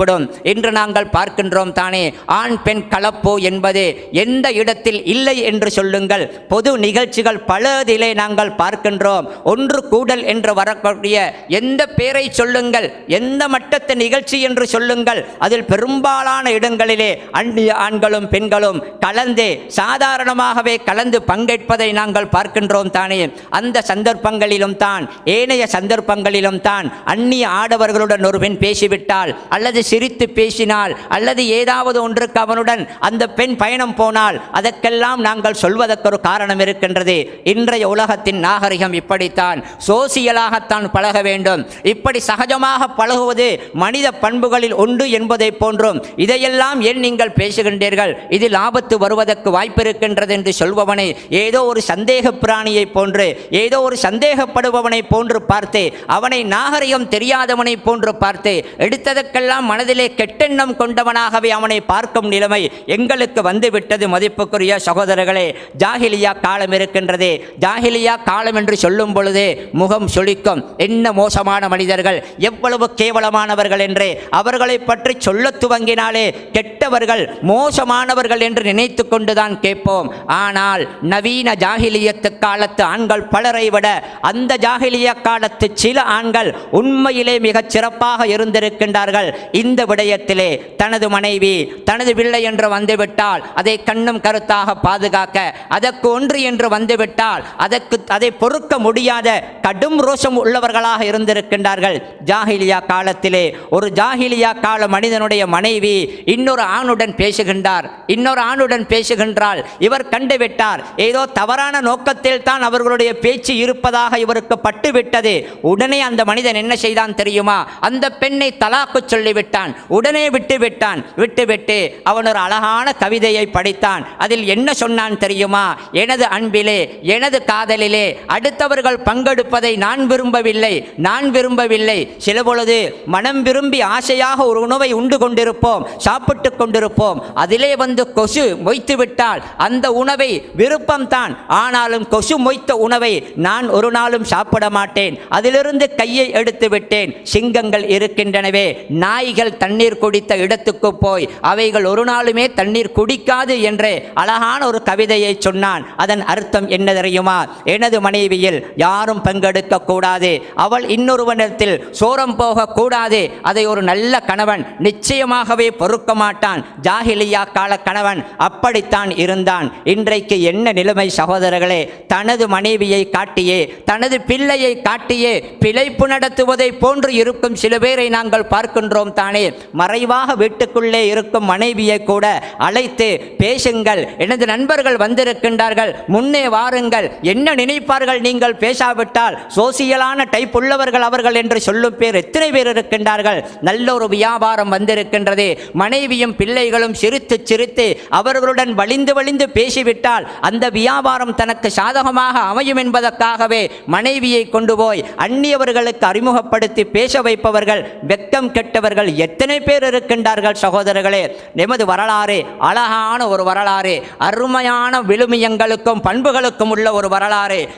ஏற்படும் என்று நாங்கள் பார்க்கின்றோம் தானே. ஆண் பெண் கலப்பு என்பது எந்த இடத்தில் இல்லை என்று சொல்லுங்கள். பொது நிகழ்ச்சிகள் பலதிலே நாங்கள் பார்க்கின்றோம். ஒன்று கூடல் என்று வரக்கூடிய எந்த பேரை சொல்லுங்கள். எந்த மட்டத்து நிகழ்ச்சி என்று சொல்லுங்கள். அதில் பெரும்பாலான இடங்களிலே அந்நிய ஆண்களும் பெண்களும் கலந்து சாதாரணமாகவே கலந்து பங்கேற்பதை நாங்கள் பார்க்கின்றோம் தானே. அந்த சந்தர்ப்பங்களிலும் தான் ஏனைய சந்தர்ப்பங்களிலும் தான் அந்நிய ஆடவர்களுடன் ஒரு பெண் பேசிவிட்டால் அல்லது சிரித்து பேசினால் அல்லது ஏதாவது ஒன்றுக்கு அவனுடன் அந்த பெண் பயணம் போனால் அதற்கெல்லாம் நாங்கள் சொல்வதற்கு ஒரு காரணம் இருக்கின்றது. இன்றைய உலகத்தின் நாகரிகம் இப்படித்தான். சோசியலாகத்தான் பழக வேண்டும். இப்படி சகஜமாக பழகுவது மனித பண்புகளில் உண்டு என்பதை போன்றும். இதையெல்லாம் ஏன் நீங்கள் பேசுகின்றீர்கள்? இதில் ஆபத்து வருவதற்கு வாய்ப்பு இருக்கின்றது என்று சொல்பவனை ஏதோ ஒரு சந்தேக பிராணியை போன்று ஏதோ ஒரு சந்தேகப்படுபவனை போன்று பார்த்து அவனை நாகரிகம் தெரியாதவனை போன்று பார்த்து எடுத்ததற்கெல்லாம் மன மனதிலே கெட்டெண்ணம் கொண்டவனாகவே அவனை பார்க்கும் நிலைமை எங்களுக்கு வந்துவிட்டது மதிப்புக்குரிய சகோதரர்களே. ஜாகிலியா காலம் இருக்கின்றது. ஜாகிலியா காலம் என்று சொல்லும் பொழுது முகம் சொலிக்கும் என்ன மோசமான மனிதர்கள். எவ்வளவு கேவலமானவர்கள் என்று. அவர்களை பற்றி சொல்ல துவங்கினாலே கெட்டவர்கள் மோசமானவர்கள் என்று நினைத்து கொண்டுதான் கேட்போம். ஆனால் நவீன ஜாகிலியத்து காலத்து ஆண்கள் பலரை விட அந்த ஜாகிலிய காலத்து சில ஆண்கள் உண்மையிலே மிகச் சிறப்பாக இருந்திருக்கின்றார்கள். இந்த விடயத்திலே தனது மனைவி தனது பிள்ளை என்று வந்துவிட்டால் அதை கண்ணும் கருத்தாக பாதுகாக்க அதற்கு ஒன்று என்று வந்துவிட்டால் அதற்கு அதை பொறுக்க முடியாத கடும் ரோஷம் உள்ளவர்களாக இருந்திருக்கின்றார்கள். ஜாகிலியா காலத்திலே ஒரு ஜாகிலியா கால மனிதனுடைய மனைவி இன்னொரு ஆணுடன் பேசுகின்றார். இன்னொரு ஆணுடன் பேசுகின்றால் இவர் கண்டுவிட்டார். ஏதோ தவறான நோக்கத்தில் தான் அவர்களுடைய பேச்சு இருப்பதாக இவருக்கு பட்டுவிட்டது. உடனே அந்த மனிதன் என்ன செய்தான் தெரியுமா? அந்த பெண்ணை தலாக்கு விட்டான் உடனே விட்டு விட்டான். விட்டுவிட்டு அவன் ஒரு அழகான கவிதையை படித்தான். அதில் என்ன சொன்னான் தெரியுமா? எனது அன்பிலே எனது காதலிலே அடுத்தவர்கள் பங்கெடுப்பதை நான் விரும்பவில்லை. நான் விரும்பவில்லை. சில பொழுது மனம் விரும்பி ஆசையாக ஒரு உணவை உண்டு கொண்டிருப்போம். சாப்பிட்டு கொண்டிருப்போம். அதிலே வந்து கொசு மொய்த்து விட்டால் அந்த உணவை விருப்பம்தான் ஆனாலும் கொசு மொய்த்த உணவை நான் ஒரு நாளும் சாப்பிட மாட்டேன். அதிலிருந்து கையை எடுத்து விட்டேன். சிங்கங்கள் இருக்கின்றனவே. நாய்கள் தண்ணீர் குடித்த இடத்துக்கு போய் அவைகள் ஒரு நாளுமே தண்ணீர் குடிக்காது என்று அழகான ஒரு கவிதையை சொன்னான். அதன் அர்த்தம் என்ன தெரியுமா? எனது மனைவியில் யாரும் பங்கெடுக்க கூடாது. அவள் இன்னொருவனிடத்தில் சோரம் போக கூடாது. அதை ஒரு நல்ல கணவன் நிச்சயமாகவே பொறுக்க மாட்டான். ஜாகிலியா கால கணவன் அப்படித்தான் இருந்தான். இன்றைக்கு என்ன நிலைமை சகோதரர்களே? தனது மனைவியை காட்டியே தனது பிள்ளையை காட்டியே பிழைப்பு நடத்துவதை போன்று இருக்கும் சில பேரை நாங்கள் பார்க்கின்றோம் தான்? மறைவாக வீட்டுக்குள்ளே இருக்கும் மனைவியை கூட அழைத்து பேசுங்கள். எனது நண்பர்கள் வந்திருக்கின்றார்கள். முன்னே வாருங்கள். என்ன நினைப்பார்கள் நீங்கள்? பேசாவிட்டால் சோசியலான டைப் உள்ளவர்கள் அவர்கள் என்று சொல்லும் பேர் எத்தனை பேர் இருக்கின்றார்கள்? நல்ல ஒரு வியாபாரம் வந்திருக்கின்றது. மனைவியும் பிள்ளைகளும் சிரித்து சிரித்து அவர்களுடன் வழிந்து வழிந்து பேசிவிட்டால் அந்த வியாபாரம் தனக்கு சாதகமாக அமையும் என்பதற்காகவே மனைவியை கொண்டு போய் அந்நியவர்களுக்கு அறிமுகப்படுத்தி பேச வைப்பவர்கள் வெக்கம் கெட்டவர்கள் எத்தனை பேர் இருக்கின்றார்கள் சகோதரர்களே? எமது வரலாறு அழகான ஒரு வரலாறு அருமையான விழுமியங்களுக்கும் பண்புகளுக்கும் உள்ள ஒரு வரலாறு.